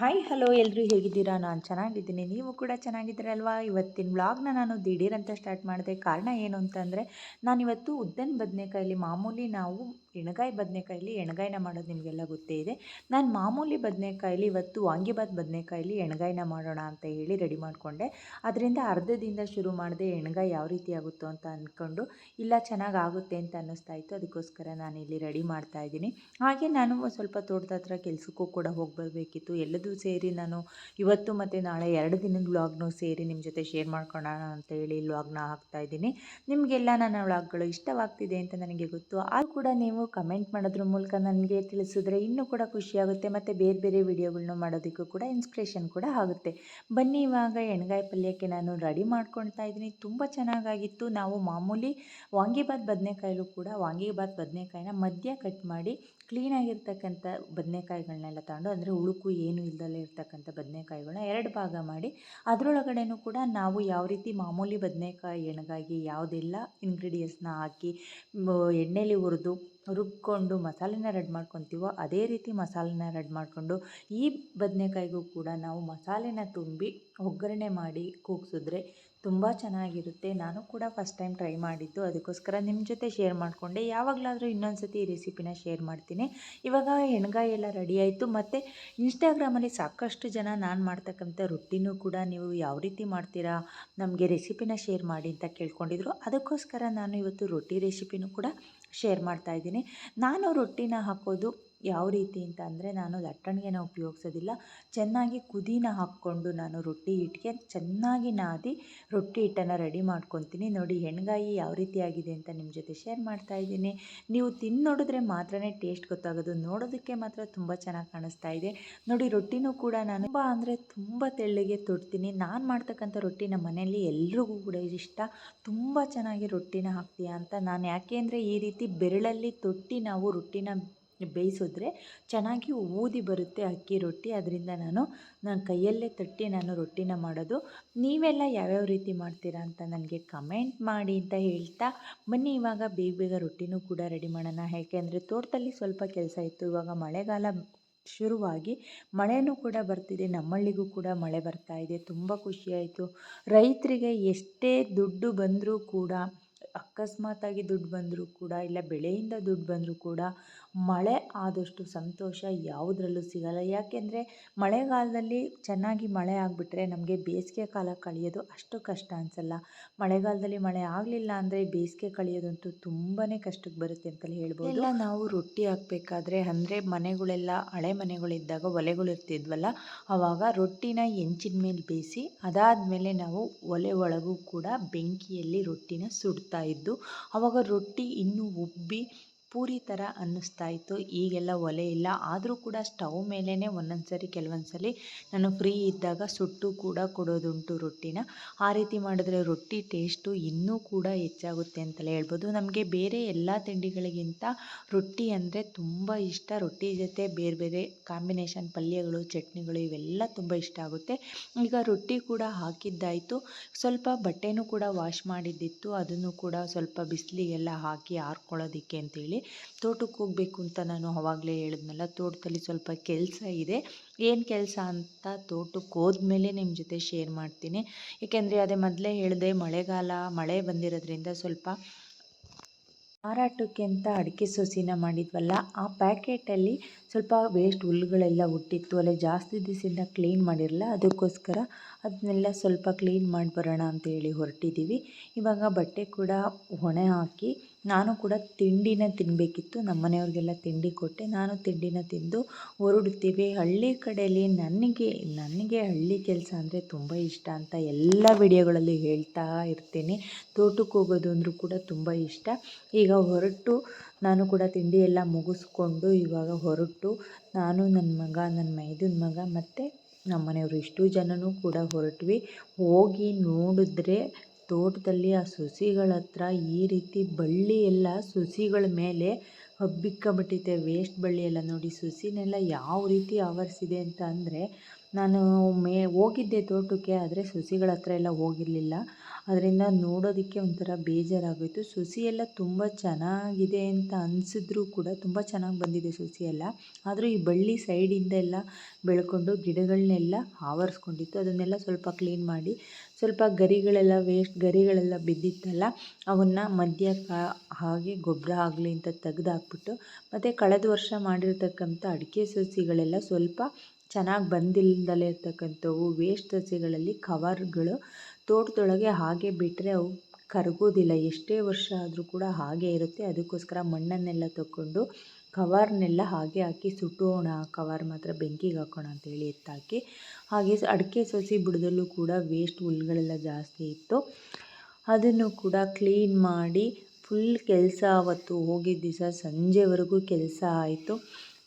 Hi hello ಎಲ್ಲರೂ ಹೇಗಿದ್ದೀರಾ? ನಾನು ಚೆನ್ನಾಗಿದ್ದೀನಿ. ನೀವು ಕೂಡ ಚೆನ್ನಾಗಿದ್ದೀರಲ್ವಾ? ಇವತ್ತಿನ ವ್ಲಾಗ್ನ ನಾನು ದಿಢೀರಂತ ಸ್ಟಾರ್ಟ್ ಮಾಡಿದೆ. ಕಾರಣ ಏನು ಅಂತಂದರೆ, ನಾನಿವತ್ತು ಉದ್ದನ ಬದನೆಕಾಯಲ್ಲಿ ಮಾಮೂಲಿ ನಾವು ಎಣ್ಗಾಯಿ ಬದನೆಕಾಯಲ್ಲಿ ಎಣ್ಗಾಯಿನ ಮಾಡೋದು ನಿಮಗೆಲ್ಲ ಗೊತ್ತೇ ಇದೆ. ನಾನು ಮಾಮೂಲಿ ಬದನೆಕಾಯಲ್ಲಿ ಇವತ್ತು ವಾಂಗಿಬಾತ್ ಬದನೆಕಾಯಲ್ಲಿ ಎಣ್ಗಾಯಿನ ಮಾಡೋಣ ಅಂತ ಹೇಳಿ ರೆಡಿ ಮಾಡಿಕೊಂಡೆ. ಅದರಿಂದ ಅರ್ಧದಿಂದ ಶುರು ಮಾಡಿದೆ ಎಣ್ಗಾಯಿ ಯಾವ ರೀತಿ ಆಗುತ್ತೋ ಅಂತ ಅಂದ್ಕೊಂಡು ಇಲ್ಲ ಚೆನ್ನಾಗಿ ಆಗುತ್ತೆ ಅಂತ ಅನ್ನಿಸ್ತಾ ಇತ್ತು. ಅದಕ್ಕೋಸ್ಕರ ನಾನು ಇಲ್ಲಿ ರೆಡಿ ಮಾಡ್ತಾ ಇದ್ದೀನಿ. ಹಾಗೆ ನಾನು ಸ್ವಲ್ಪ ತೋಟದ ಹತ್ರ ಕೆಲಸಕ್ಕೂ ಕೂಡ ಹೋಗಿ ಬರಬೇಕಿತ್ತು. ಎಲ್ಲದೂ ಸೇರಿ ನಾನು ಇವತ್ತು ಮತ್ತು ನಾಳೆ ಎರಡು ದಿನದ ವ್ಲಾಗ್ನು ಸೇರಿ ನಿಮ್ಮ ಜೊತೆ ಶೇರ್ ಮಾಡ್ಕೊಳ್ಳೋಣ ಅಂತ ಹೇಳಿ ವ್ಲಾಗ್ನ ಹಾಕ್ತಾ ಇದ್ದೀನಿ. ನಿಮಗೆಲ್ಲ ನನ್ನ ವ್ಲಾಗ್ಗಳು ಇಷ್ಟವಾಗ್ತಿದೆ ಅಂತ ನನಗೆ ಗೊತ್ತು. ಆದರೂ ಕೂಡ ನೀವು ಕಮೆಂಟ್ ಮಾಡೋದ್ರ ಮೂಲಕ ನನಗೆ ತಿಳಿಸಿದ್ರೆ ಇನ್ನೂ ಕೂಡ ಖುಷಿಯಾಗುತ್ತೆ ಮತ್ತು ಬೇರೆ ಬೇರೆ ವಿಡಿಯೋಗಳನ್ನ ಮಾಡೋದಕ್ಕೂ ಕೂಡ ಇನ್ಸ್ಪಿರೇಷನ್ ಕೂಡ ಆಗುತ್ತೆ. ಬನ್ನಿ ಇವಾಗ ಎಣ್ಗಾಯಿ ಪಲ್ಯಕ್ಕೆ ನಾನು ರೆಡಿ ಮಾಡ್ಕೊಳ್ತಾ ಇದ್ದೀನಿ. ತುಂಬ ಚೆನ್ನಾಗಾಗಿತ್ತು. ನಾವು ಮಾಮೂಲಿ ವಾಂಗಿಬಾತ್ ಬದನೆಕಾಯಲ್ಲೂ ಕೂಡ ವಾಂಗಿಬಾತ್ ಬದನೆಕಾಯಿನ ಮಧ್ಯ ಕಟ್ ಮಾಡಿ ಕ್ಲೀನಾಗಿರ್ತಕ್ಕಂಥ ಬದನೆಕಾಯಿಗಳನ್ನೆಲ್ಲ ತಗೊಂಡು ಅಂದರೆ ಉಳುಕು ಏನು ಇಲ್ದಲೇ ಇರ್ತಕ್ಕಂಥ ಬದನೆಕಾಯಿಗಳನ್ನ ಎರಡು ಭಾಗ ಮಾಡಿ ಅದರೊಳಗಡೆನೂ ಕೂಡ ನಾವು ಯಾವ ರೀತಿ ಮಾಮೂಲಿ ಬದನೆಕಾಯಿ ಎಣ್ಗಾಯಿಗೆ ಯಾವುದೆಲ್ಲ ಇಂಗ್ರೀಡಿಯೆಂಟ್ಸ್ನ ಹಾಕಿ ಎಣ್ಣೆಲಿ ಹುರಿದು ರುಬ್ಕೊಂಡು ಮಸಾಲೆನ ರೆಡಿ ಮಾಡ್ಕೊತೀವೋ ಅದೇ ರೀತಿ ಮಸಾಲೆನ ರೆಡಿ ಮಾಡಿಕೊಂಡು ಈ ಬದನೆಕಾಯಿಗೂ ಕೂಡ ನಾವು ಮಸಾಲೆನ ತುಂಬಿ ಒಗ್ಗರಣೆ ಮಾಡಿ ಕೂಗಿಸಿದ್ರೆ ತುಂಬ ಚೆನ್ನಾಗಿರುತ್ತೆ. ನಾನು ಕೂಡ ಫಸ್ಟ್ ಟೈಮ್ ಟ್ರೈ ಮಾಡಿದ್ದು. ಅದಕ್ಕೋಸ್ಕರ ನಿಮ್ಮ ಜೊತೆ ಶೇರ್ ಮಾಡಿಕೊಂಡೆ. ಯಾವಾಗಲಾದರೂ ಇನ್ನೊಂದು ಸತಿ ಈ ರೆಸಿಪಿನ ಶೇರ್ ಮಾಡ್ತೀನಿ. ಇವಾಗ ಎಣ್ಗಾಯಿ ಎಲ್ಲ ರೆಡಿ ಆಯಿತು. ಮತ್ತು ಇನ್ಸ್ಟಾಗ್ರಾಮಲ್ಲಿ ಸಾಕಷ್ಟು ಜನ ನಾನು ಮಾಡ್ತಕ್ಕಂಥ ರೊಟ್ಟಿನೂ ಕೂಡ ನೀವು ಯಾವ ರೀತಿ ಮಾಡ್ತೀರಾ, ನಮಗೆ ರೆಸಿಪಿನ ಶೇರ್ ಮಾಡಿ ಅಂತ ಕೇಳ್ಕೊಂಡಿದ್ರು. ಅದಕ್ಕೋಸ್ಕರ ನಾನು ಇವತ್ತು ರೊಟ್ಟಿ ರೆಸಿಪಿನೂ ಕೂಡ ಶೇರ್ ಮಾಡ್ತಾ ಇದ್ದೀನಿ. ನಾನು ರೊಟ್ಟಿನ ಹಾಕೋದು ಯಾವ ರೀತಿ ಅಂತ ಅಂದರೆ ನಾನು ಲಟ್ಟಣಿಗೆನ ಉಪಯೋಗಿಸೋದಿಲ್ಲ. ಚೆನ್ನಾಗಿ ಕುದೀನ ಹಾಕ್ಕೊಂಡು ನಾನು ರೊಟ್ಟಿ ಹಿಟ್ಟಿಗೆ ಚೆನ್ನಾಗಿ ನಾದಿ ರೊಟ್ಟಿ ಹಿಟ್ಟನ್ನು ರೆಡಿ ಮಾಡ್ಕೊತೀನಿ. ನೋಡಿ ಎಣ್ಗಾಯಿ ಯಾವ ರೀತಿ ಆಗಿದೆ ಅಂತ ನಿಮ್ಮ ಜೊತೆ ಶೇರ್ ಮಾಡ್ತಾ ಇದ್ದೀನಿ. ನೀವು ತಿಂದು ನೋಡಿದ್ರೆ ಮಾತ್ರನೇ ಟೇಸ್ಟ್ ಗೊತ್ತಾಗೋದು. ನೋಡೋದಕ್ಕೆ ಮಾತ್ರ ತುಂಬ ಚೆನ್ನಾಗಿ ಕಾಣಿಸ್ತಾ ಇದೆ. ನೋಡಿ ರೊಟ್ಟಿನೂ ಕೂಡ ನಾನು ತುಂಬ ಅಂದರೆ ತುಂಬ ತೆಳ್ಳಗೆ ತೊಡ್ತೀನಿ. ನಾನು ಮಾಡ್ತಕ್ಕಂಥ ರೊಟ್ಟಿ ನಮ್ಮ ಮನೆಯಲ್ಲಿ ಎಲ್ರಿಗೂ ಕೂಡ ಇಷ್ಟ. ತುಂಬ ಚೆನ್ನಾಗಿ ರೊಟ್ಟಿನ ಹಾಕ್ತೀಯಾ ಅಂತ. ನಾನು ಯಾಕೆ ಅಂದರೆ ಈ ರೀತಿ ಬೆರಳಲ್ಲಿ ತೊಟ್ಟಿ ನಾವು ರೊಟ್ಟಿನ ಬೇಯಿಸಿದ್ರೆ ಚೆನ್ನಾಗಿ ಊದಿ ಬರುತ್ತೆ ಅಕ್ಕಿ ರೊಟ್ಟಿ. ಅದರಿಂದ ನಾನು ನಾನು ಕೈಯಲ್ಲೇ ತಟ್ಟಿ ನಾನು ರೊಟ್ಟಿನ ಮಾಡೋದು. ನೀವೆಲ್ಲ ಯಾವ್ಯಾವ ರೀತಿ ಮಾಡ್ತೀರಾ ಅಂತ ನನಗೆ ಕಮೆಂಟ್ ಮಾಡಿ ಅಂತ ಹೇಳ್ತಾ, ಬನ್ನಿ ಇವಾಗ ಬೇಗ ಬೇಗ ರೊಟ್ಟಿನೂ ಕೂಡ ರೆಡಿ ಮಾಡೋಣ. ಯಾಕೆಂದರೆ ತೋಟದಲ್ಲಿ ಸ್ವಲ್ಪ ಕೆಲಸ ಇತ್ತು. ಇವಾಗ ಮಳೆಗಾಲ ಶುರುವಾಗಿ ಮಳೆನೂ ಕೂಡ ಬರ್ತಿದೆ. ನಮ್ಮಳ್ಳಿಗೂ ಕೂಡ ಮಳೆ ಬರ್ತಾ ಇದೆ. ತುಂಬ ಖುಷಿಯಾಯಿತು. ರೈತರಿಗೆ ಎಷ್ಟೇ ದುಡ್ಡು ಬಂದರೂ ಕೂಡ, ಅಕಸ್ಮಾತಾಗಿ ದುಡ್ಡು ಬಂದರೂ ಕೂಡ, ಇಲ್ಲ ಬೆಳೆಯಿಂದ ದುಡ್ಡು ಬಂದರೂ ಕೂಡ ಮಳೆ ಆದಷ್ಟು ಸಂತೋಷ ಯಾವುದರಲ್ಲೂ ಸಿಗಲ್ಲ. ಯಾಕೆಂದರೆ ಮಳೆಗಾಲದಲ್ಲಿ ಚೆನ್ನಾಗಿ ಮಳೆ ಆಗಿಬಿಟ್ರೆ ನಮಗೆ ಬೇಸಿಗೆ ಕಾಲ ಕಳೆಯೋದು ಅಷ್ಟು ಕಷ್ಟ ಅನಿಸಲ್ಲ. ಮಳೆಗಾಲದಲ್ಲಿ ಮಳೆ ಆಗಲಿಲ್ಲ ಅಂದರೆ ಬೇಸಿಗೆ ಕಳೆಯೋದಂತೂ ತುಂಬಾ ಕಷ್ಟಕ್ಕೆ ಬರುತ್ತೆ ಅಂತಲೇ ಹೇಳ್ಬೋದು. ನಾವು ರೊಟ್ಟಿ ಹಾಕಬೇಕಾದ್ರೆ ಅಂದರೆ ಮನೆಗಳೆಲ್ಲ ಹಳೆ ಮನೆಗಳಿದ್ದಾಗ ಒಲೆಗಳು ಇರ್ತಿದ್ವಲ್ಲ ಆವಾಗ ರೊಟ್ಟಿನ ಹೆಂಚಿನ ಮೇಲೆ ಬೇಯಿಸಿ ಅದಾದ ಮೇಲೆ ನಾವು ಒಲೆ ಒಳಗೂ ಕೂಡ ಬೆಂಕಿಯಲ್ಲಿ ರೊಟ್ಟಿನ ಸುಡ್ತಾ ಇದ್ದು ಆವಾಗ ರೊಟ್ಟಿ ಇನ್ನೂ ಉಬ್ಬಿ ಪೂರಿ ಥರ ಅನ್ನಿಸ್ತಾ ಇತ್ತು ಈಗೆಲ್ಲ ಒಲೆ ಇಲ್ಲ. ಆದರೂ ಕೂಡ ಸ್ಟವ್ ಮೇಲೇ ಒಂದೊಂದು ಸರಿ ಕೆಲವೊಂದು ಸಲ ನಾನು ಫ್ರೀ ಇದ್ದಾಗ ಸುಟ್ಟು ಕೂಡ ಕೊಡೋದುಂಟು ರೊಟ್ಟಿನ. ಆ ರೀತಿ ಮಾಡಿದ್ರೆ ರೊಟ್ಟಿ ಟೇಸ್ಟು ಇನ್ನೂ ಕೂಡ ಹೆಚ್ಚಾಗುತ್ತೆ ಅಂತಲೇ ಹೇಳ್ಬೋದು. ನಮಗೆ ಬೇರೆ ಎಲ್ಲ ತಿಂಡಿಗಳಿಗಿಂತ ರೊಟ್ಟಿ ಅಂದರೆ ತುಂಬ ಇಷ್ಟ. ರೊಟ್ಟಿ ಜೊತೆ ಬೇರೆ ಬೇರೆ ಕಾಂಬಿನೇಷನ್ ಪಲ್ಯಗಳು, ಚಟ್ನಿಗಳು ಇವೆಲ್ಲ ತುಂಬ ಇಷ್ಟ ಆಗುತ್ತೆ. ಈಗ ರೊಟ್ಟಿ ಕೂಡ ಹಾಕಿದ್ದಾಯಿತು. ಸ್ವಲ್ಪ ಬಟ್ಟೆನೂ ಕೂಡ ವಾಶ್ ಮಾಡಿದ್ದಿತ್ತು. ಅದನ್ನು ಕೂಡ ಸ್ವಲ್ಪ ಬಿಸಿಲಿಗೆಲ್ಲ ಹಾಕಿ ಆರ್ಕೊಳ್ಳೋದಿಕ್ಕೆ ಅಂತೇಳಿ. ತೋಟಕ್ಕೆ ಹೋಗಬೇಕು ಅಂತ ನಾನು ಅವಾಗಲೇ ಹೇಳಿದ್ನಲ್ಲ, ತೋಟದಲ್ಲಿ ಸ್ವಲ್ಪ ಕೆಲಸ ಇದೆ. ಏನು ಕೆಲಸ ಅಂತ ತೋಟಕ್ಕೆ ಹೋದ್ಮೇಲೆ ನಿಮ್ಮ ಜೊತೆ ಶೇರ್ ಮಾಡ್ತೀನಿ. ಏಕೆಂದರೆ ಅದೇ ಮೊದಲೇ ಹೇಳಿದೆ, ಮಳೆಗಾಲ, ಮಳೆ ಬಂದಿರೋದ್ರಿಂದ ಸ್ವಲ್ಪ ಮಾರಾಟಕ್ಕೆ ಅಂತ ಅಡಿಕೆ ಸೊಸಿನ ಮಾಡಿದ್ವಲ್ಲ, ಆ ಪ್ಯಾಕೆಟಲ್ಲಿ ಸ್ವಲ್ಪ ವೇಸ್ಟ್ ಹುಲ್ಲುಗಳೆಲ್ಲ ಹುಟ್ಟಿತ್ತು. ಅಲ್ಲೇ ಜಾಸ್ತಿ ದಿವಸದಿಂದ ಕ್ಲೀನ್ ಮಾಡಿರಲ್ಲ, ಅದಕ್ಕೋಸ್ಕರ ಅದನ್ನೆಲ್ಲ ಸ್ವಲ್ಪ ಕ್ಲೀನ್ ಮಾಡಿ ಬರೋಣ ಅಂತ ಹೇಳಿ ಹೊರಟಿದ್ದೀವಿ. ಇವಾಗ ಬಟ್ಟೆ ಕೂಡ ಹೊಣೆ ಹಾಕಿ ನಾನು ಕೂಡ ತಿಂಡಿನ ತಿನ್ನಬೇಕಿತ್ತು ನಮ್ಮ ಮನೆಯವ್ರಿಗೆಲ್ಲ ತಿಂಡಿ ಕೊಟ್ಟೆ. ನಾನು ತಿಂಡಿನ ತಿಂದು ಹೊರಡ್ತೀವಿ ಹಳ್ಳಿ ಕಡೆಯಲ್ಲಿ ನನಗೆ ನನಗೆ ಹಳ್ಳಿ ಕೆಲಸ ಅಂದರೆ ತುಂಬ ಇಷ್ಟ ಅಂತ ಎಲ್ಲ ವಿಡಿಯೋಗಳಲ್ಲಿ ಹೇಳ್ತಾ ಇರ್ತೀನಿ. ತೋಟಕ್ಕೆ ಹೋಗೋದು ಅಂದರೂ ಕೂಡ ತುಂಬ ಇಷ್ಟ. ಈಗ ಹೊರಟು ನಾನು ಕೂಡ ತಿಂಡಿ ಎಲ್ಲ ಮುಗಿಸ್ಕೊಂಡು ಇವಾಗ ಹೊರಟು ನಾನು, ನನ್ನ ಮಗ, ನನ್ನ ಮೈದನ ಮಗ ಮತ್ತು ನಮ್ಮ ಮನೆಯವರು ಇಷ್ಟು ಜನನೂ ಕೂಡ ಹೊರಟ್ವಿ. ಹೋಗಿ ನೋಡಿದ್ರೆ ತೋಟದಲ್ಲಿ ಆ ಸಸಿಗಳ ಹತ್ರ ಈ ರೀತಿ ಬಳ್ಳಿ ಎಲ್ಲ ಸಸಿಗಳ ಮೇಲೆ ಹಬ್ಬಿಕ್ಕಬಿಟ್ಟಿದೆ. ವೇಸ್ಟ್ ಬಳ್ಳಿ ಎಲ್ಲ ನೋಡಿ ಸಸಿನೆಲ್ಲ ಯಾವ ರೀತಿ ಆವರಿಸಿದೆ ಅಂತ ಅಂದರೆ ನಾನು ಮೇ ಹೋಗಿದ್ದೆ ತೋಟಕ್ಕೆ, ಆದರೆ ಸಸಿಗಳ ಹತ್ರ ಎಲ್ಲ ಹೋಗಿರಲಿಲ್ಲ. ಅದರಿಂದ ನೋಡೋದಕ್ಕೆ ಒಂಥರ ಬೇಜಾರಾಗೋಯಿತು. ಸಸಿ ಎಲ್ಲ ತುಂಬ ಚೆನ್ನಾಗಿದೆ ಅಂತ ಅನಿಸಿದ್ರು ಕೂಡ ತುಂಬ ಚೆನ್ನಾಗಿ ಬಂದಿದೆ ಸಸಿ ಎಲ್ಲ. ಆದರೂ ಈ ಬಳ್ಳಿ ಸೈಡಿಂದ ಎಲ್ಲ ಬೆಳ್ಕೊಂಡು ಗಿಡಗಳನ್ನೆಲ್ಲ ಆವರಿಸ್ಕೊಂಡಿತ್ತು. ಅದನ್ನೆಲ್ಲ ಸ್ವಲ್ಪ ಕ್ಲೀನ್ ಮಾಡಿ ಸ್ವಲ್ಪ ಗರಿಗಳೆಲ್ಲ ವೇಸ್ಟ್ ಗರಿಗಳೆಲ್ಲ ಬಿದ್ದಿತ್ತಲ್ಲ, ಅವನ್ನ ಮಧ್ಯ ಹಾಗೆ ಗೊಬ್ಬರ ಆಗಲಿ ಅಂತ ತೆಗೆದಾಕ್ಬಿಟ್ಟು, ಮತ್ತು ಕಳೆದ ವರ್ಷ ಮಾಡಿರ್ತಕ್ಕಂಥ ಅಡಿಕೆ ಸಸಿಗಳೆಲ್ಲ ಸ್ವಲ್ಪ ಚೆನ್ನಾಗಿ ಬಂದಿಲ್ಲದಲೇ ಇರ್ತಕ್ಕಂಥವು ವೇಸ್ಟ್ ಸಸಿಗಳಲ್ಲಿ ಕವರ್ಗಳು ತೋಟದೊಳಗೆ ಹಾಗೆ ಬಿಟ್ಟರೆ ಅವು ಕರಗೋದಿಲ್ಲ. ಎಷ್ಟೇ ವರ್ಷ ಆದರೂ ಕೂಡ ಹಾಗೆ ಇರುತ್ತೆ. ಅದಕ್ಕೋಸ್ಕರ ಮಣ್ಣನ್ನೆಲ್ಲ ತಗೊಂಡು ಕವರ್ನೆಲ್ಲ ಹಾಗೆ ಹಾಕಿ ಸುಟ್ಟೋಣ ಕವರ್ ಮಾತ್ರ ಬೆಂಕಿಗೆ ಹಾಕೋಣ ಅಂತೇಳಿ ಎತ್ತಾಕಿ ಹಾಗೆ ಅಡಿಕೆ ಸಸಿ ಬುಡದಲ್ಲೂ ಕೂಡ ವೇಸ್ಟ್ ಹುಲ್ಗಳೆಲ್ಲ ಜಾಸ್ತಿ ಇತ್ತು. ಅದನ್ನು ಕೂಡ ಕ್ಲೀನ್ ಮಾಡಿ ಫುಲ್ ಕೆಲಸ ಅವತ್ತು ಹೋಗಿದ್ದ ದಿವಸ ಸಂಜೆವರೆಗೂ ಕೆಲಸ ಆಯಿತು.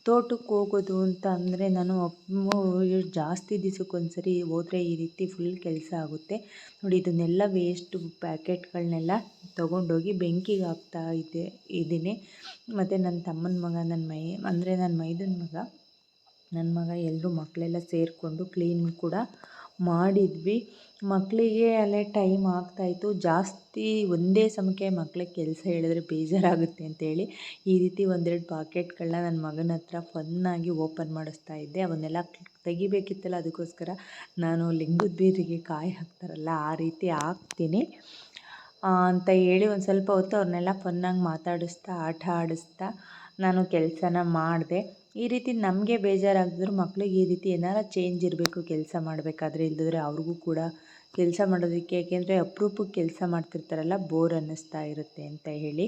ತೋಟಕ್ಕೆ ಹೋಗೋದು ಅಂತ ಅಂದರೆ ನಾನು ಜಾಸ್ತಿ ದಿವ್ಸಕ್ಕೊಂದ್ಸರಿ ಹೋದರೆ ಈ ರೀತಿ ಫುಲ್ ಕೆಲಸ ಆಗುತ್ತೆ. ನೋಡಿ, ಇದನ್ನೆಲ್ಲ ವೇಸ್ಟ್ ಪ್ಯಾಕೆಟ್ಗಳನ್ನೆಲ್ಲ ತೊಗೊಂಡೋಗಿ ಬೆಂಕಿಗೆ ಹಾಕ್ತಾ ಇದ್ದೆ ಇದ್ದೀನಿ. ಮತ್ತು ನನ್ನ ತಮ್ಮನ ಮಗ, ನನ್ನ ಮೈ, ಅಂದರೆ ನನ್ನ ಮೈದನ ಮಗ ನನ್ನ ಮಗ ಎಲ್ಲರೂ ಮಕ್ಕಳೆಲ್ಲ ಸೇರಿಕೊಂಡು ಕ್ಲೀನ್ ಕೂಡ ಮಾಡಿದ್ವಿ. ಮಕ್ಕಳಿಗೆ ಅಲ್ಲೇ ಟೈಮ್ ಆಗ್ತಾಯಿತ್ತು. ಜಾಸ್ತಿ ಒಂದೇ ಸಮಕ್ಕೆ ಮಕ್ಕಳಿಗೆ ಕೆಲಸ ಹೇಳಿದ್ರೆ ಬೇಜಾರಾಗುತ್ತೆ ಅಂತೇಳಿ ಈ ರೀತಿ ಒಂದೆರಡು ಪಾಕೆಟ್ಗಳನ್ನ ನನ್ನ ಮಗನ ಹತ್ರ ಫನ್ನಾಗಿ ಓಪನ್ ಮಾಡಿಸ್ತಾ ಇದ್ದೆ ಅವನ್ನೆಲ್ಲ ತೆಗಿಬೇಕಿತ್ತಲ್ಲ ಅದಕ್ಕೋಸ್ಕರ ನಾನು ಲಿಂಗದ ಬೀರಿಗೆ ಕಾಯಿ ಹಾಕ್ತಾರಲ್ಲ ಆ ರೀತಿ ಹಾಕ್ತೀನಿ. ಅಂತ ಹೇಳಿ ಒಂದು ಸ್ವಲ್ಪ ಹೊತ್ತು ಅವ್ರನ್ನೆಲ್ಲ ಫನ್ನಾಗಿ ಮಾತಾಡಿಸ್ತಾ, ಆಟ ಆಡಿಸ್ತಾ ನಾನು ಕೆಲಸನ ಮಾಡಿದೆ. ಈ ರೀತಿ ನಮಗೆ ಬೇಜಾರಾಗಿದ್ರು ಮಕ್ಳಿಗೆ ಈ ರೀತಿ ಏನಾರ ಚೇಂಜ್ ಇರಬೇಕು, ಕೆಲಸ ಮಾಡಬೇಕಾದ್ರೆ ಇಲ್ಲದಿದ್ರೆ ಅವ್ರಿಗೂ ಕೂಡ ಕೆಲಸ ಮಾಡೋದಕ್ಕೆ, ಯಾಕೆಂದರೆ ಅಪ್ರೂಪಕ್ಕೆ ಕೆಲಸ ಮಾಡ್ತಿರ್ತಾರಲ್ಲ ಬೋರ್ ಅನ್ನಿಸ್ತಾ ಇರುತ್ತೆ ಅಂತ ಹೇಳಿ.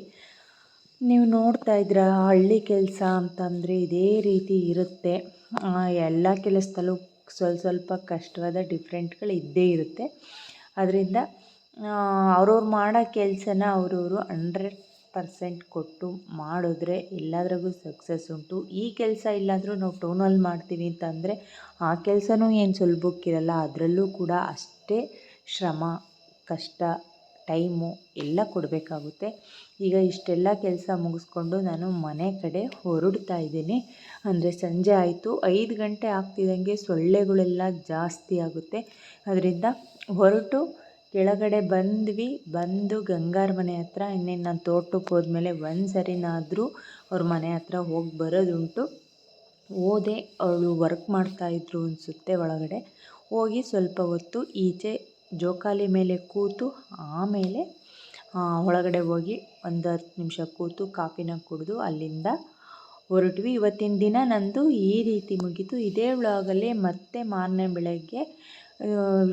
ನೀವು ನೋಡ್ತಾ ಇದ್ದೀರ, ಹಳ್ಳಿ ಕೆಲಸ ಅಂತಂದರೆ ಇದೇ ರೀತಿ ಇರುತ್ತೆ. ಎಲ್ಲ ಕೆಲಸದಲ್ಲೂ ಸ್ವಲ್ಪ ಸ್ವಲ್ಪ ಕಷ್ಟವಾದ ಡಿಫ್ರೆಂಟ್ಗಳು ಇದ್ದೇ ಇರುತ್ತೆ. ಅದರಿಂದ ಅವ್ರವ್ರು ಮಾಡೋ ಕೆಲಸನ ಅವರವರು ಹಂಡ್ರೆಡ್ ಪರ್ಸೆಂಟ್ ಕೊಟ್ಟು ಮಾಡಿದ್ರೆ ಎಲ್ಲದ್ರಾಗೂ ಸಕ್ಸಸ್ ಉಂಟು. ಈ ಕೆಲಸ ಇಲ್ಲಾದರೂ ನಾವು ಟೌನಲ್ಲಿ ಮಾಡ್ತೀವಿ ಅಂತಂದರೆ ಆ ಕೆಲಸನೂ ಏನು ಸುಲಭಕ್ಕಿರಲ್ಲ, ಅದರಲ್ಲೂ ಕೂಡ ಅಷ್ಟೇ ಶ್ರಮ, ಕಷ್ಟ, ಟೈಮು ಎಲ್ಲ ಕೊಡಬೇಕಾಗುತ್ತೆ. ಈಗ ಇಷ್ಟೆಲ್ಲ ಕೆಲಸ ಮುಗಿಸ್ಕೊಂಡು ನಾನು ಮನೆ ಕಡೆ ಹೊರಡ್ತಾ ಇದ್ದೀನಿ. ಅಂದರೆ ಸಂಜೆ ಆಯಿತು, ಐದು ಗಂಟೆ ಆಗ್ತಿದ್ದಂಗೆ ಸೊಳ್ಳೆಗಳೆಲ್ಲ ಜಾಸ್ತಿ ಆಗುತ್ತೆ. ಅದರಿಂದ ಹೊರಟು ಕೆಳಗಡೆ ಬಂದ್ವಿ, ಬಂದು ಗಂಗಾರ ಮನೆ ಹತ್ರ, ಇನ್ನೇನು ನಾನು ತೋಟಕ್ಕೆ ಹೋದ್ಮೇಲೆ ಒಂದು ಸರಿನಾದರೂ ಅವ್ರ ಮನೆ ಹತ್ರ ಹೋಗಿ ಬರೋದುಂಟು. ಹೋದೆ, ಅವಳು ವರ್ಕ್ ಮಾಡ್ತಾಯಿದ್ರು ಅನಿಸುತ್ತೆ ಒಳಗಡೆ. ಹೋಗಿ ಸ್ವಲ್ಪ ಹೊತ್ತು ಈಚೆ ಜೋಕಾಲಿ ಮೇಲೆ ಕೂತು, ಆಮೇಲೆ ಒಳಗಡೆ ಹೋಗಿ ಒಂದು ಹತ್ತು ನಿಮಿಷ ಕೂತು ಕಾಫಿನ ಕುಡಿದು ಅಲ್ಲಿಂದ ಹೊರಟ್ವಿ. ಇವತ್ತಿನ ದಿನ ನಂದು ಈ ರೀತಿ ಮುಗೀತು. ಇದೇ ವ್ಲಾಗಲ್ಲಿ ಮತ್ತೆ ಮಾರನೇ ಬೆಳಗ್ಗೆ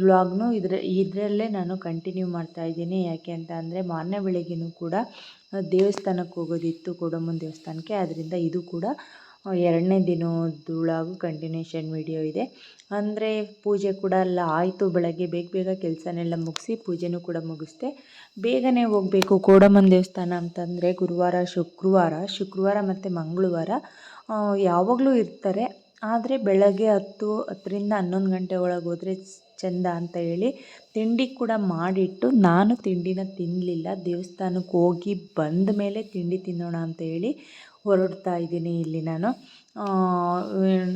ವ್ಲಾಗ್ನು ಇದ್ರ, ಇದರಲ್ಲೇ ನಾನು ಕಂಟಿನ್ಯೂ ಮಾಡ್ತಾಯಿದ್ದೀನಿ ಯಾಕೆ ಅಂತ ಅಂದರೆ, ಮಾರನೆ ಬೆಳಗ್ಗೆನೂ ಕೂಡ ದೇವಸ್ಥಾನಕ್ಕೆ ಹೋಗೋದಿತ್ತು ಕೊಡಮ್ಮನ ದೇವಸ್ಥಾನಕ್ಕೆ. ಆದ್ದರಿಂದ ಇದು ಕೂಡ ಎರಡನೇ ದಿನದ ವ್ಲಾಗು ಕಂಟಿನ್ಯೂಷನ್ ವಿಡಿಯೋ ಇದೆ. ಅಂದರೆ, ಪೂಜೆ ಕೂಡ ಎಲ್ಲ ಆಯಿತು. ಬೆಳಗ್ಗೆ ಬೇಗ ಬೇಗ ಕೆಲಸನೆಲ್ಲ ಮುಗಿಸಿ ಪೂಜೆನೂ ಕೂಡ ಮುಗಿಸ್ದೆ. ಬೇಗನೆ ಹೋಗಬೇಕು. ಕೋಡಮ್ಮನ ದೇವಸ್ಥಾನ ಅಂತಂದರೆ, ಗುರುವಾರ, ಶುಕ್ರವಾರ. ಶುಕ್ರವಾರ ಮತ್ತು ಮಂಗಳವಾರ ಯಾವಾಗಲೂ ಇರ್ತಾರೆ. ಆದರೆ ಬೆಳಗ್ಗೆ ಹತ್ತು ಹತ್ತರಿಂದ ಹನ್ನೊಂದು ಗಂಟೆ ಒಳಗೆ ಹೋದರೆ ಚೆಂದ ಅಂತ ಹೇಳಿ ತಿಂಡಿ ಕೂಡ ಮಾಡಿಟ್ಟು ನಾನು ತಿಂಡಿನ ತಿನ್ನಲಿಲ್ಲ ದೇವಸ್ಥಾನಕ್ಕೆ ಹೋಗಿ ಬಂದ ಮೇಲೆ ತಿಂಡಿ ತಿನ್ನೋಣ ಅಂತ ಹೇಳಿ ಹೊರಡ್ತಾ ಇದ್ದೀನಿ ಇಲ್ಲಿ ನಾನು.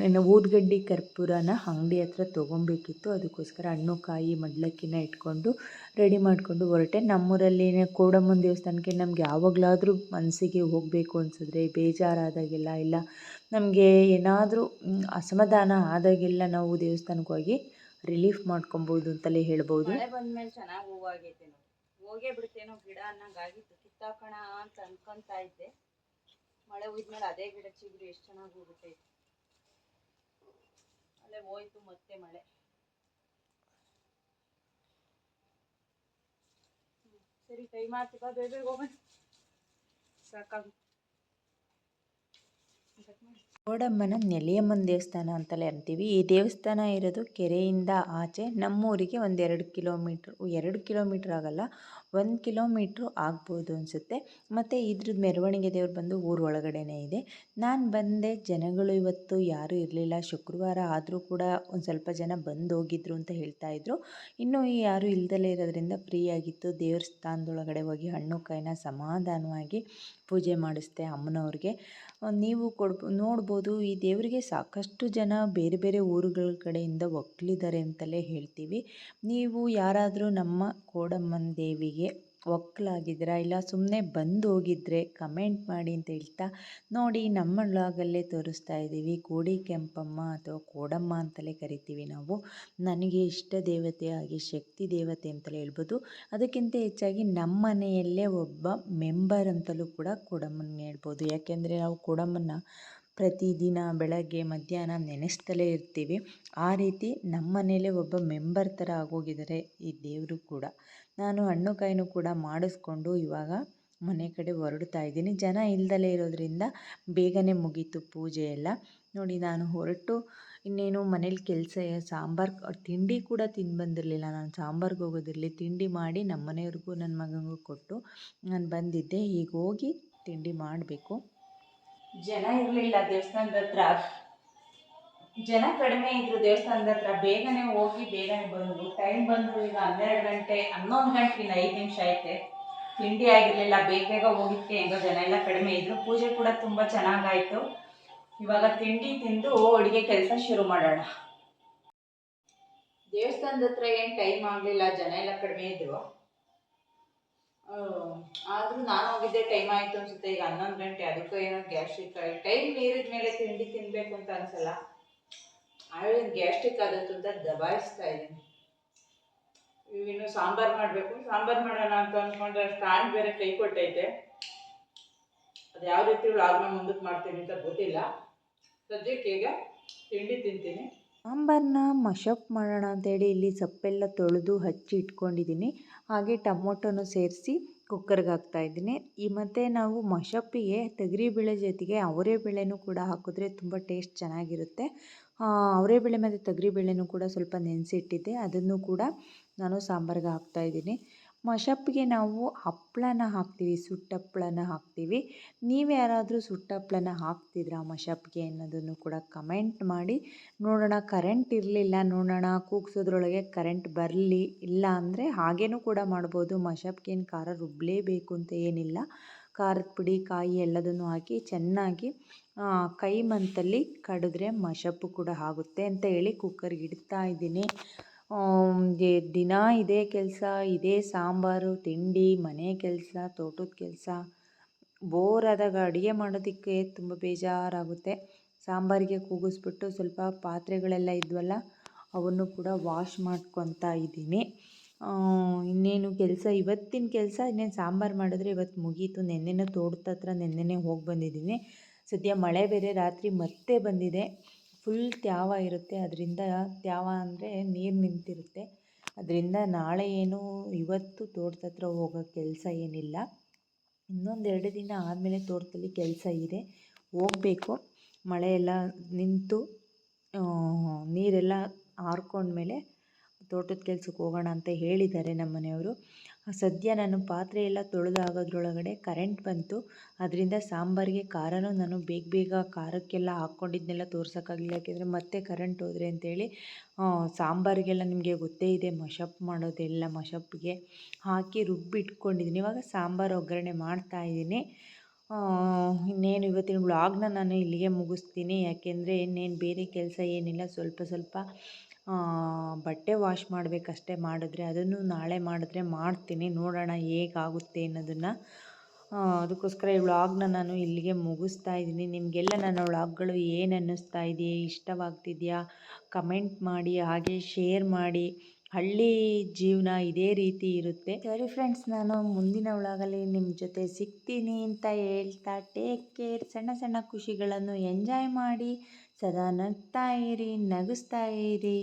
ಏನು ಊದ್ಗಡ್ಡಿ ಕರ್ಪೂರನ ಅಂಗಡಿ ಹತ್ರ ತೊಗೊಬೇಕಿತ್ತು. ಅದಕ್ಕೋಸ್ಕರ ಹಣ್ಣು ಕಾಯಿ ಮಡ್ಲಕ್ಕಿನ ಇಟ್ಕೊಂಡು ರೆಡಿ ಮಾಡಿಕೊಂಡು ಹೊರಟೆ. ನಮ್ಮೂರಲ್ಲಿ ಕೋಡಮ್ಮನ ದೇವಸ್ಥಾನಕ್ಕೆ ನಮ್ಗೆ ಯಾವಾಗಲಾದರೂ ಮನಸ್ಸಿಗೆ ಹೋಗಬೇಕು ಅನಿಸಿದ್ರೆ ಬೇಜಾರಾದಾಗೆಲ್ಲ ಇಲ್ಲ. ನಮಗೆ ಏನಾದರೂ ಅಸಮಾಧಾನ ಆದಾಗೆಲ್ಲ ನಾವು ದೇವಸ್ಥಾನಕ್ಕೆ ಹೋಗಿ ರಿಲೀಫ್ ಮಾಡ್ಕೊಬೋದು ಅಂತಲೇ ಹೇಳ್ಬೋದು. ಬಂದ್ಮೇಲೆ ಚೆನ್ನಾಗಿ ಹೂವಾಗೈತೆ ಹೋಗೇ ಬಿಡ್ತೇನೋ ಗಿಡ ಅನ್ನಂಗಾಗಿತ್ತು. ಕಿತ್ತಾಕೋಣ ಅಂತ ಅನ್ಕೊಂತ ಇದ್ದೆ. ಮಳೆ ಹುಯ್ದ್ಮೇಲೆ ಅದೇ ಗಿಡ ಚಿಗುರು ಎಷ್ಟು ಚೆನ್ನಾಗಿ ಹೋಗ್ಬಿಟ್ಟೈತೆ ಅಲ್ಲೇ ಹೋಯ್ತು ಮತ್ತೆ ಮಳೆ. ಸರಿ ಕೈ ಬಾ ಬೇಗ ಹೋಗೋಣ ಸಾಕಾಗ. ಕೋಡಮ್ಮನ ನೆಲೆಯಮ್ಮನ ದೇವಸ್ಥಾನ ಅಂತಲೇ ಅಂತೀವಿ. ಈ ದೇವಸ್ಥಾನ ಇರೋದು ಕೆರೆಯಿಂದ ಆಚೆ ನಮ್ಮೂರಿಗೆ ಒಂದೆರಡು ಕಿಲೋಮೀಟ್ರ್, ಎರಡು ಕಿಲೋಮೀಟ್ರ್ ಆಗಲ್ಲ. ಒಂದು ಕಿಲೋಮೀಟ್ರು ಆಗ್ಬೋದು ಅನಿಸುತ್ತೆ. ಮತ್ತು ಇದ್ರದ್ದು ಮೆರವಣಿಗೆ ದೇವ್ರು ಬಂದು ಊರೊಳಗಡೆನೇ ಇದೆ. ನಾನು ಬಂದೆ, ಜನಗಳು ಇವತ್ತು ಯಾರೂ ಇರಲಿಲ್ಲ. ಶುಕ್ರವಾರ ಆದರೂ ಕೂಡ ಒಂದು ಸ್ವಲ್ಪ ಜನ ಬಂದು ಹೋಗಿದ್ರು ಅಂತ ಹೇಳ್ತಾ ಇದ್ರು. ಇನ್ನೂ ಯಾರೂ ಇಲ್ದಲೇ ಇರೋದ್ರಿಂದ ಫ್ರೀ ಆಗಿತ್ತು. ದೇವ್ರ ಸ್ಥಾನದೊಳಗಡೆ ಹೋಗಿ ಹಣ್ಣು, ಕಾಯಿನ ಸಮಾಧಾನವಾಗಿ ಪೂಜೆ ಮಾಡಿಸ್ದೆ ಅಮ್ಮನವ್ರಿಗೆ. ನೀವು ಕೊಡ್ ನೋಡ್ಬೋದು, ಈ ದೇವರಿಗೆ ಸಾಕಷ್ಟು ಜನ ಬೇರೆ ಬೇರೆ ಊರುಗಳ ಕಡೆಯಿಂದ ಒಕ್ಕಲಿದ್ದಾರೆ ಅಂತಲೇ ಹೇಳ್ತೀವಿ. ನೀವು ಯಾರಾದರೂ ನಮ್ಮ ಕೋಡಮ್ಮನ ದೇವಿಗೆ ಒಕ್ಕಲಾಗಿದ್ದೀರಾ ಇಲ್ಲ ಸುಮ್ಮನೆ ಬಂದು ಹೋಗಿದ್ರೆ ಕಮೆಂಟ್ ಮಾಡಿ ಅಂತ ಹೇಳ್ತಾ ನೋಡಿ ನಮ್ಮ ವ್ಲಾಗಲ್ಲೇ ತೋರಿಸ್ತಾ ಇದ್ದೀವಿ. ಕೋಡಿ ಕೆಂಪಮ್ಮ ಅಥವಾ ಕೋಡಮ್ಮ ಅಂತಲೇ ಕರಿತೀವಿ ನಾವು. ನನಗೆ ಇಷ್ಟ ದೇವತೆ ಹಾಗೆ ಶಕ್ತಿ ದೇವತೆ ಅಂತಲೇ ಹೇಳ್ಬೋದು. ಅದಕ್ಕಿಂತ ಹೆಚ್ಚಾಗಿ ನಮ್ಮ ಮನೆಯಲ್ಲೇ ಒಬ್ಬ ಮೆಂಬರ್ ಅಂತಲೂ ಕೂಡ ಕೋಡಮ್ಮನ ಹೇಳ್ಬೋದು. ಯಾಕೆಂದರೆ ನಾವು ಕೋಡಮ್ಮನ ಪ್ರತಿದಿನ ಬೆಳಗ್ಗೆ, ಮಧ್ಯಾಹ್ನ ನೆನೆಸ್ತಲೇ ಇರ್ತೀವಿ. ಆ ರೀತಿ ನಮ್ಮ ಮನೇಲೆ ಒಬ್ಬ ಮೆಂಬರ್ ಥರ ಆಗೋಗಿದ್ದಾರೆ ಈ ದೇವರು ಕೂಡ. ನಾನು ಹಣ್ಣು ಕಾಯಿನೂ ಕೂಡ ಮಾಡಿಸ್ಕೊಂಡು ಇವಾಗ ಮನೆ ಕಡೆ ಹೊರಡ್ತಾ ಇದ್ದೀನಿ. ಜನ ಇಲ್ದಲೇ ಇರೋದ್ರಿಂದ ಬೇಗನೆ ಮುಗೀತು ಪೂಜೆ ಎಲ್ಲ. ನೋಡಿ, ನಾನು ಹೊರಟು ಇನ್ನೇನು ಮನೇಲಿ ಕೆಲಸ, ಸಾಂಬಾರು, ತಿಂಡಿ ಕೂಡ ತಿಂದು ಬಂದಿರಲಿಲ್ಲ ನಾನು ಸಾಂಬಾರ್ಗೆ ಹೋಗೋದಿರಲಿ, ತಿಂಡಿ ಮಾಡಿ ನಮ್ಮ ಮನೆಯವ್ರಿಗೂ, ನನ್ನ ಮಗನಿಗೂ ಕೊಟ್ಟು ನಾನು ಬಂದಿದ್ದೆ. ಈಗ ಹೋಗಿ ತಿಂಡಿ ಮಾಡಬೇಕು. ಜನ ಇರಲಿಲ್ಲ ದೇವಸ್ಥಾನದ ಹತ್ರ. ಜನ ಕಡಿಮೆ ಇದ್ರು ದೇವಸ್ಥಾನದ ಹತ್ರ ಬೇಗನೆ ಹೋಗಿ, ಬೇಗನೆ ಬಂದು ಟೈಮ್ ಬಂದು ಈಗ ಹನ್ನೆರಡು ಗಂಟೆ, ಹನ್ನೊಂದು ಗಂಟೆ ಐದು ನಿಮಿಷ ಐತೆ. ತಿಂಡಿ ಆಗಿರಲಿಲ್ಲ, ಬೇಗ ಬೇಗ ಹೋಗಿದ್ಕೆ ಹೆಂಗೋ ಜನ ಎಲ್ಲ ಕಡಿಮೆ ಇದ್ರು. ಪೂಜೆ ಕೂಡ ತುಂಬ ಚೆನ್ನಾಗಾಯಿತು. ಇವಾಗ ತಿಂಡಿ ತಿಂದು ಅಡುಗೆ ಕೆಲಸ ಶುರು ಮಾಡೋಣ. ದೇವಸ್ಥಾನದ ಹತ್ರ ಏನು ಟೈಮ್ ಆಗಲಿಲ್ಲ, ಜನ ಎಲ್ಲ ಕಡಿಮೆ ಇದ್ರು. ಆದರೂ ನಾನು ಹೋಗಿದ್ದೆ ಟೈಮ್ ಆಯಿತು ಅನ್ಸುತ್ತೆ. ಈಗ ಹನ್ನೊಂದು ಗಂಟೆ, ಅದಕ್ಕೂ ಏನೋ ಗ್ಯಾಸ್ಟ್ರಿಕ್ ಟೈಮ್ ಮೀರಿದ ಮೇಲೆ ತಿಂಡಿ ತಿನ್ನಬೇಕು ಅಂತ ಅನ್ಸಲ್ಲ. ಆಮೇಲೆ ಗ್ಯಾಸ್ಟ್ರಿಕ್ ಆದದ್ದು ಅಂತ ದಬಾಯಿಸ್ತಾ ಇದ್ದೀನಿ. ಇನ್ನು ಸಾಂಬಾರು ಮಾಡಬೇಕು. ಸಾಂಬಾರು ಮಾಡೋಣ ಅಂತ ಅಂದ್ಕೊಂಡ್ರೆ ಸ್ಟ್ಯಾಂಡ್ ಬೇರೆ ಕೈ ಕೊಟ್ಟೈತೆ. ಅದು ಯಾವ ರೀತಿ ಲಾಗ್ನ ಮುಂದಕ್ಕೆ ಮಾಡ್ತೀನಿ ಅಂತ ಗೊತ್ತಿಲ್ಲ. ಸದ್ಯಕ್ಕೆ ಈಗ ತಿಂಡಿ ತಿಂತೀನಿ. ಸಾಂಬಾರನ್ನ ಮಶಪ್ ಮಾಡೋಣ ಅಂತೇಳಿ ಇಲ್ಲಿ ಸೊಪ್ಪೆಲ್ಲ ತೊಳೆದು ಹಚ್ಚಿ ಇಟ್ಕೊಂಡಿದ್ದೀನಿ. ಹಾಗೆ ಟೊಮೊಟೊನು ಸೇರಿಸಿ ಕುಕ್ಕರ್ಗೆ ಹಾಕ್ತಾಯಿದ್ದೀನಿ ಈ ಮತ್ತು ನಾವು ಮಶಪ್ಪಿಗೆ ತೊಗರಿಬೇಳೆ ಜೊತೆಗೆ ಅವರೇ ಬೇಳೆನೂ ಕೂಡ ಹಾಕಿದ್ರೆ ತುಂಬ ಟೇಸ್ಟ್ ಚೆನ್ನಾಗಿರುತ್ತೆ. ಅವರೆಬೇಳೆ ಮತ್ತು ತೊಗರಿಬೇಳೆನೂ ಕೂಡ ಸ್ವಲ್ಪ ನೆನೆಸಿಟ್ಟಿದ್ದೆ. ಅದನ್ನು ಕೂಡ ನಾನು ಸಾಂಬಾರ್ಗೆ ಹಾಕ್ತಾಯಿದ್ದೀನಿ ಮಶಪ್ಪಿಗೆ ನಾವು ಹಪ್ಪಳನ ಹಾಕ್ತೀವಿ, ಸುಟ್ಟಪ್ಪಳನ ಹಾಕ್ತೀವಿ. ನೀವು ಯಾರಾದರೂ ಸುಟ್ಟಪ್ಪಳನ ಹಾಕ್ತಿದ್ರಾ ಮಶಪ್ಗೆ ಅನ್ನೋದನ್ನು ಕೂಡ ಕಮೆಂಟ್ ಮಾಡಿ. ನೋಡೋಣ, ಕರೆಂಟ್ ಇರಲಿಲ್ಲ, ನೋಡೋಣ, ಕೂಗ್ಸೋದ್ರೊಳಗೆ ಕರೆಂಟ್ ಬರಲಿ, ಇಲ್ಲ ಅಂದರೆ ಹಾಗೇನೂ ಕೂಡ ಮಾಡ್ಬೋದು. ಮಶಪ್ಗೇನು ಖಾರ ರುಬ್ಬಲೇಬೇಕು ಅಂತ ಏನಿಲ್ಲ. ಖಾರದ ಪುಡಿ, ಕಾಯಿ ಎಲ್ಲದನ್ನು ಹಾಕಿ ಚೆನ್ನಾಗಿ ಕೈ ಮಂತಲ್ಲಿ ಕಡಿದ್ರೆ ಮಶಪ್ಪು ಕೂಡ ಆಗುತ್ತೆ ಅಂತ ಹೇಳಿ ಕುಕ್ಕರ್ಗೆ ಇಡ್ತಾ ಇದ್ದೀನಿ. ದಿನ ಇದೇ ಕೆಲಸ, ಇದೇ ಸಾಂಬಾರು, ತಿಂಡಿ, ಮನೆ ಕೆಲಸ, ತೋಟದ ಕೆಲಸ. ಬೋರ್ ಆದಾಗ ಅಡುಗೆ ಮಾಡೋದಕ್ಕೆ ತುಂಬ ಬೇಜಾರಾಗುತ್ತೆ. ಸಾಂಬಾರಿಗೆ ಕೂಗಿಸ್ಬಿಟ್ಟು ಸ್ವಲ್ಪ ಪಾತ್ರೆಗಳೆಲ್ಲ ಇದ್ವಲ್ಲ, ಅವನ್ನು ಕೂಡ ವಾಶ್ ಮಾಡ್ಕೊತಾ ಇದ್ದೀನಿ. ಇನ್ನೇನು ಕೆಲಸ, ಇವತ್ತಿನ ಕೆಲಸ ಇನ್ನೇನು ಸಾಂಬಾರು ಮಾಡಿದ್ರೆ ಇವತ್ತು ಮುಗೀತು. ನೆನ್ನೆನೇ ತೋಟದ ಹತ್ರ ನೆನ್ನೆನೇ ಹೋಗಿ ಬಂದಿದ್ದೀನಿ ಸದ್ಯ ಮಳೆ ಬೇರೆ, ರಾತ್ರಿ ಮತ್ತೆ ಬಂದಿದೆ. ಫುಲ್ ತ್ಯಾವ ಇರುತ್ತೆ. ಅದರಿಂದ ತ್ಯಾವ ಅಂದರೆ ನೀರು ನಿಂತಿರುತ್ತೆ. ಅದರಿಂದ ನಾಳೆ ಏನು, ಇವತ್ತು ತೋಟದ ಹತ್ರ ಹೋಗೋ ಕೆಲಸ ಏನಿಲ್ಲ. ಇನ್ನೊಂದು ಎರಡು ದಿನ ಆದಮೇಲೆ ತೋಟದಲ್ಲಿ ಕೆಲಸ ಇದೆ. ಹೋಗಬೇಕು. ಮಳೆ ಎಲ್ಲ ನಿಂತು ನೀರೆಲ್ಲ ಆರ್ಕೊಂಡ್ಮೇಲೆ ತೋಟದ ಕೆಲ್ಸಕ್ಕೆ ಹೋಗೋಣ ಅಂತ ಹೇಳಿದ್ದಾರೆ ನಮ್ಮ ಮನೆಯವರು. ಸದ್ಯ ನಾನು ಪಾತ್ರೆ ಎಲ್ಲ ತೊಳೆದಾಗೋದ್ರೊಳಗಡೆ ಕರೆಂಟ್ ಬಂತು. ಅದರಿಂದ ಸಾಂಬಾರಿಗೆ ಖಾರನೂ ನಾನು ಬೇಗ ಬೇಗ ಖಾರಕ್ಕೆಲ್ಲ ಹಾಕ್ಕೊಂಡಿದ್ದನ್ನೆಲ್ಲ ತೋರ್ಸೋಕ್ಕಾಗಲಿಲ್ಲ. ಯಾಕೆಂದರೆ ಮತ್ತೆ ಕರೆಂಟ್ ಹೋದರೆ ಅಂತೇಳಿ ಸಾಂಬಾರಿಗೆಲ್ಲ ನಿಮಗೆ ಗೊತ್ತೇ ಇದೆ ಮಶಪ್ ಮಾಡೋದೆಲ್ಲ ಮಶಪ್ಗೆ ಹಾಕಿ ರುಬ್ಬಿಟ್ಕೊಂಡಿದ್ದೀನಿ. ಇವಾಗ ಸಾಂಬಾರು ಒಗ್ಗರಣೆ ಮಾಡ್ತಾಯಿದ್ದೀನಿ ಇನ್ನೇನು ಇವತ್ತಿನ ಬ್ಲಾಗ್ನ ನಾನು ಇಲ್ಲಿಗೆ ಮುಗಿಸ್ತೀನಿ. ಯಾಕೆಂದರೆ ಇನ್ನೇನು ಬೇರೆ ಕೆಲಸ ಏನಿಲ್ಲ. ಸ್ವಲ್ಪ ಸ್ವಲ್ಪ ಬಟ್ಟೆ ವಾಶ್ ಮಾಡಬೇಕಷ್ಟೇ ಮಾಡಿದ್ರೆ ಅದನ್ನು ನಾಳೆ ಮಾಡಿದ್ರೆ ಮಾಡ್ತೀನಿ, ನೋಡೋಣ ಹೇಗಾಗುತ್ತೆ ಅನ್ನೋದನ್ನು. ಅದಕ್ಕೋಸ್ಕರ ಈ ವ್ಲಾಗ್ನ ನಾನು ಇಲ್ಲಿಗೆ ಮುಗಿಸ್ತಾ ಇದ್ದೀನಿ. ನಿಮಗೆಲ್ಲ ನನ್ನ ವ್ಲಾಗ್ಗಳು ಏನು ಅನ್ನಿಸ್ತಾ ಇದೆಯೇ, ಇಷ್ಟವಾಗ್ತಿದೆಯಾ? ಕಮೆಂಟ್ ಮಾಡಿ, ಹಾಗೆ ಶೇರ್ ಮಾಡಿ. ಹಳ್ಳಿ ಜೀವನ ಇದೇ ರೀತಿ ಇರುತ್ತೆ. ಸರಿ ಫ್ರೆಂಡ್ಸ್ ನಾನು ಮುಂದಿನ ಒಳಗಲ್ಲಿ ನಿಮ್ಮ ಜೊತೆ ಸಿಗ್ತೀನಿ ಅಂತ ಹೇಳ್ತಾ ಟೇಕ್ ಕೇರ್ ಸಣ್ಣ ಸಣ್ಣ ಖುಷಿಗಳನ್ನು ಎಂಜಾಯ್ ಮಾಡಿ. ಸದಾ ನಗ್ತಾ ಇರಿ ನಗಿಸ್ತಾ ಇರಿ